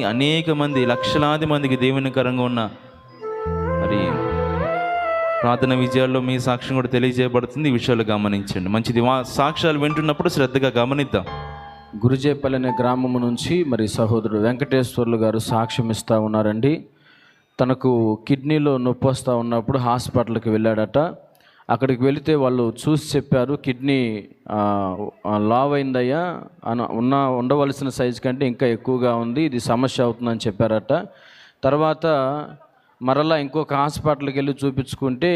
అనేక మంది లక్షలాది మందికి దేవునికరంగా ఉన్న మరి ప్రార్థన విజయాల్లో మీ సాక్ష్యం కూడా తెలియజేయబడుతుంది. ఈ విషయాలు గమనించండి. మంచిది. వా సాక్ష్యాలు వింటున్నప్పుడు శ్రద్ధగా గమనిద్దాం. గురుజేపల్లి అనే గ్రామం నుంచి మరి సహోదరుడు వెంకటేశ్వర్లు గారు సాక్ష్యం ఇస్తూ ఉన్నారండి. తనకు కిడ్నీలో నొప్పి వస్తూ ఉన్నప్పుడు హాస్పిటల్కి వెళ్ళాడట. అక్కడికి వెళితే వాళ్ళు చూసి చెప్పారు కిడ్నీ లావ్ అయిందయ్యా అన ఉన్న ఉండవలసిన సైజు కంటే ఇంకా ఎక్కువగా ఉంది ఇది సమస్య అవుతుందని చెప్పారట. తర్వాత మరలా ఇంకొక హాస్పిటల్కి వెళ్ళి చూపించుకుంటే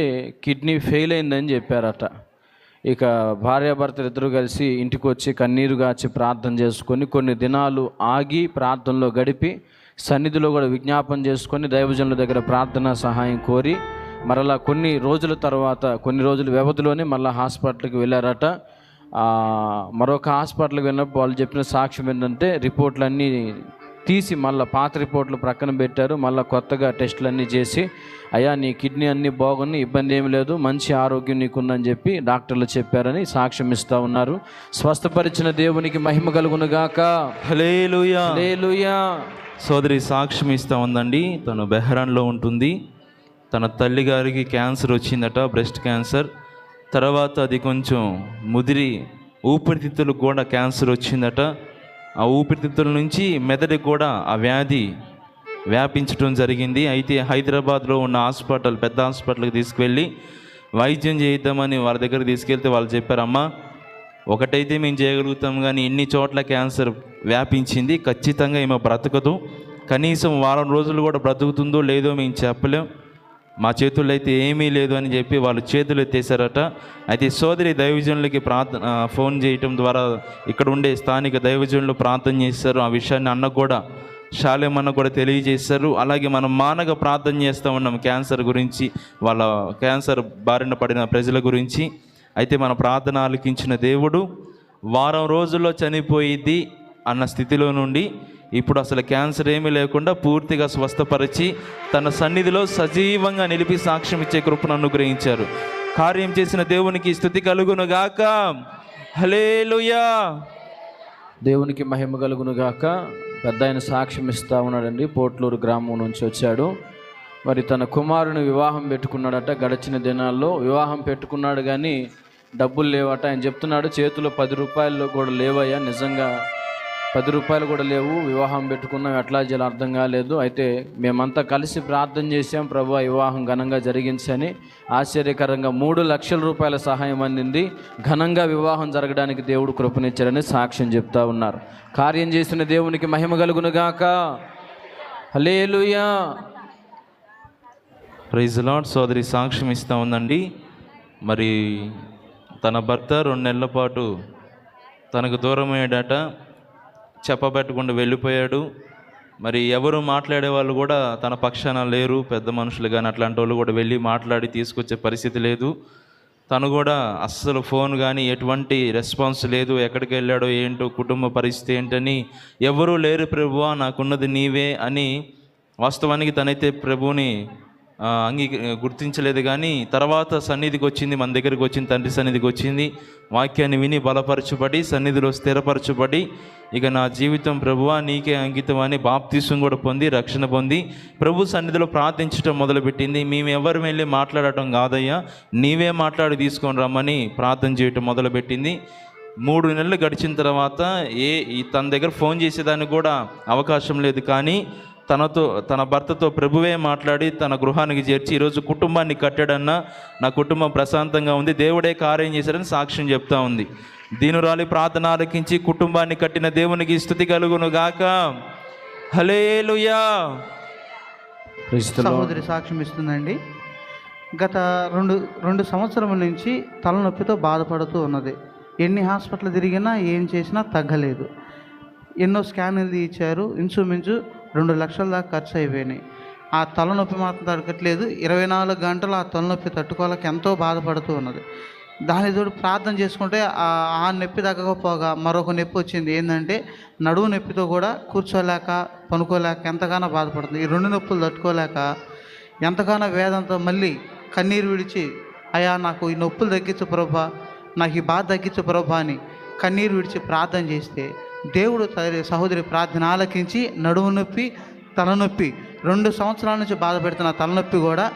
కిడ్నీ ఫెయిల్ అయిందని చెప్పారట. ఇక భార్యాభర్తలు ఇద్దరు కలిసి ఇంటికి వచ్చి కన్నీరు గాచి ప్రార్థన చేసుకొని కొన్ని దినాలు ఆగి ప్రార్థనలో గడిపి సన్నిధిలో కూడా విజ్ఞాపన చేసుకొని దైవజనుల దగ్గర ప్రార్థన సహాయం కోరి మరలా కొన్ని రోజుల తర్వాత కొన్ని రోజుల వ్యవధిలోనే మళ్ళీ హాస్పిటల్కి వెళ్ళారట. మరొక హాస్పిటల్కి వెళ్ళినప్పుడు వాళ్ళు చెప్పిన సాక్ష్యం ఏంటంటే రిపోర్ట్లన్నీ తీసి మళ్ళీ పాత రిపోర్ట్లు ప్రక్కన పెట్టారు. మళ్ళీ కొత్తగా టెస్టులు అన్నీ చేసి అయ్యా నీ కిడ్నీ అన్నీ బాగున్నాయి ఇబ్బంది ఏమి లేదు మంచి ఆరోగ్యం నీకుందని చెప్పి డాక్టర్లు చెప్పారని సాక్ష్యం ఇస్తూ ఉన్నారు. స్వస్థపరిచిన దేవునికి మహిమ కలుగును గాక. Hallelujah hallelujah. సోదరి సాక్ష్యం ఇస్తా ఉందండి. తను బెహ్రాన్లో ఉంటుంది. తన తల్లి గారికి క్యాన్సర్ వచ్చిందట బ్రెస్ట్ క్యాన్సర్. తర్వాత అది కొంచెం ముదిరి ఊపిరితిత్తులకు కూడా క్యాన్సర్ వచ్చిందట. ఆ ఊపిరితిత్తుల నుంచి మెదడుకి కూడా ఆ వ్యాధి వ్యాపించడం జరిగింది. అయితే హైదరాబాద్లో ఉన్న హాస్పిటల్ పెద్ద హాస్పిటల్కి తీసుకువెళ్ళి వైద్యం చేద్దామని వాళ్ళ దగ్గర తీసుకెళ్తే వాళ్ళు చెప్పారమ్మా ఒకటైతే మేము చేయగలుగుతాం కానీ ఇన్ని చోట్ల క్యాన్సర్ వ్యాపించింది ఖచ్చితంగా ఈమె బ్రతకదు. కనీసం వారం రోజులు కూడా బ్రతుకుతుందో లేదో మేము చెప్పలేం. మా చేతుల్లో అయితే ఏమీ లేదు అని చెప్పి వాళ్ళు చేతులు ఎత్తేసారట అయితే సోదరి దైవజనులకి ప్రార్థన ఫోన్ చేయటం ద్వారా ఇక్కడ ఉండే స్థానిక దైవజనులు ప్రార్థన చేస్తారు. ఆ విషయాన్ని అన్న కూడా శాలేమన్న కూడా తెలియజేశారు అలాగే మనం మానగ ప్రార్థన చేస్తూ ఉన్నాం క్యాన్సర్ గురించి వాళ్ళ క్యాన్సర్ బారిన పడిన ప్రజల గురించి. అయితే మన ప్రార్థన ఆలకించిన దేవుడు వారం రోజుల్లో చనిపోయిద్ది అన్న స్థితిలో నుండి ఇప్పుడు అసలు క్యాన్సర్ ఏమీ లేకుండా పూర్తిగా స్వస్థపరిచి తన సన్నిధిలో సజీవంగా నిలిపి సాక్ష్యం ఇచ్చే కృపను అనుగ్రహించారు. కార్యం చేసిన దేవునికి స్థుతి కలుగును గాక హలేలుయా దేవునికి మహిమ కలుగును గాక పెద్ద ఆయన సాక్ష్యం ఇస్తూ ఉన్నాడండి. పోట్లూరు గ్రామం నుంచి వచ్చాడు. మరి తన కుమారుని వివాహం పెట్టుకున్నాడట. గడిచిన దినాల్లో వివాహం పెట్టుకున్నాడు కానీ డబ్బులు లేవట. ఆయన చెప్తున్నాడు చేతిలో పది రూపాయల్లో కూడా లేవయ్యా. నిజంగా పది రూపాయలు కూడా లేవు వివాహం పెట్టుకున్నాం ఎట్లా చేయాలో అర్థం కాలేదు. అయితే మేమంతా కలిసి ప్రార్థన చేసాం ప్రభు వివాహం ఘనంగా జరిగించని ఆశ్చర్యకరంగా మూడు లక్షల రూపాయల సహాయం అందింది. ఘనంగా వివాహం జరగడానికి దేవుడు కృపనిచ్చారని సాక్ష్యం చెప్తా ఉన్నారు. కార్యం చేసిన దేవునికి మహిమ కలుగునుగాక హలేలుయా ప్రైజ్ లాడ్ సోదరి సాక్ష్యం ఇస్తూ ఉందండి. మరి తన భర్త రెండు నెలల పాటు తనకు దూరమయ్యాడట. చెప్పబెట్టకుండా వెళ్ళిపోయాడు. మరి ఎవరు మాట్లాడే వాళ్ళు కూడా తన పక్షాన లేరు పెద్ద మనుషులు కానీ అట్లాంటి వాళ్ళు కూడా వెళ్ళి మాట్లాడి తీసుకొచ్చే పరిస్థితి లేదు. తను కూడా అస్సలు ఫోన్ కానీ ఎటువంటి రెస్పాన్స్ లేదు ఎక్కడికి వెళ్ళాడో ఏంటో కుటుంబ పరిస్థితి ఏంటని ఎవరూ లేరు ప్రభువా నాకున్నది నీవే అని వాస్తవానికి తనైతే ప్రభుని అంగీ గుర్తించలేదు కానీ తర్వాత సన్నిధికి వచ్చింది మన దగ్గరికి వచ్చింది తండ్రి సన్నిధికి వచ్చింది. వాక్యాన్ని విని బలపరచబడి సన్నిధిలో స్థిరపరచబడి ఇక నా జీవితం ప్రభువా నీకే అంకితం అని బాప్తీసం కూడా పొంది రక్షణ పొంది ప్రభు సన్నిధిలో ప్రార్థించడం మొదలుపెట్టింది. మేము ఎవరు వెళ్ళి మాట్లాడటం కాదయ్యా నీవే మాట్లాడి తీసుకొని రమ్మని ప్రార్థన చేయటం మొదలుపెట్టింది. మూడు నెలలు గడిచిన తర్వాత ఏ ఈ తన దగ్గర ఫోన్ చేసేదానికి కూడా అవకాశం లేదు కానీ తనతో తన భర్తతో ప్రభువే మాట్లాడి తన గృహానికి చేర్చి ఈరోజు కుటుంబాన్ని కట్టాడన్న నా కుటుంబం ప్రశాంతంగా ఉంది. దేవుడే కార్యం చేశాడని సాక్ష్యం చెప్తా ఉంది. దీనురాలి ప్రార్థన ఆలకించి కుటుంబాన్ని కట్టిన దేవునికి స్థుతి కలుగును గాక. హలేలుయా క్రీస్తులో సహోదరి సాక్ష్యం ఇస్తుందండి. గత రెండు రెండు సంవత్సరముల నుంచి తలనొప్పితో బాధపడుతూ ఉన్నది. ఎన్ని హాస్పిటల్ తిరిగినా ఏం చేసినా తగ్గలేదు. ఎన్నో స్కాన్లు తీయించారు. ఇంచుమించు రెండు లక్షల దాకా ఖర్చు అయిపోయినాయి ఆ తలనొప్పి మాత్రం తగ్గట్లేదు. ఇరవై నాలుగు గంటలు ఆ తలనొప్పి తట్టుకోలేక ఎంతో బాధపడుతూ ఉన్నది. దాని తోడు ప్రార్థన చేసుకుంటే ఆ ఆ నొప్పి తగ్గకపోగా మరొక నొప్పి వచ్చింది. ఏంటంటే నడువు నొప్పితో కూడా కూర్చోలేక పనుకోలేక ఎంతగానో బాధపడుతుంది. ఈ రెండు నొప్పులు తట్టుకోలేక ఎంతగానో వేదంతో మళ్ళీ కన్నీరు విడిచి అయా నాకు ఈ నొప్పులు తగ్గించు ప్రభా నాకు ఈ బాధ తగ్గించు ప్రభా అని కన్నీరు విడిచి ప్రార్థన చేస్తే దేవుడు సహోదరి- సహోదరి ప్రార్థన ఆలకించి నడుము నొప్పి తలనొప్పి రెండు సంవత్సరాల నుంచి బాధపెడుతున్న తలనొప్పి కూడా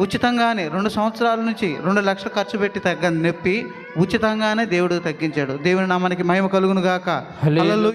ఉచితంగానే రెండు సంవత్సరాల నుంచి రెండు లక్షలు ఖర్చు పెట్టి తగ్గని నొప్పి ఉచితంగానే దేవుడు తగ్గించాడు. దేవుని నామానికి మహిమ కలుగును గాక.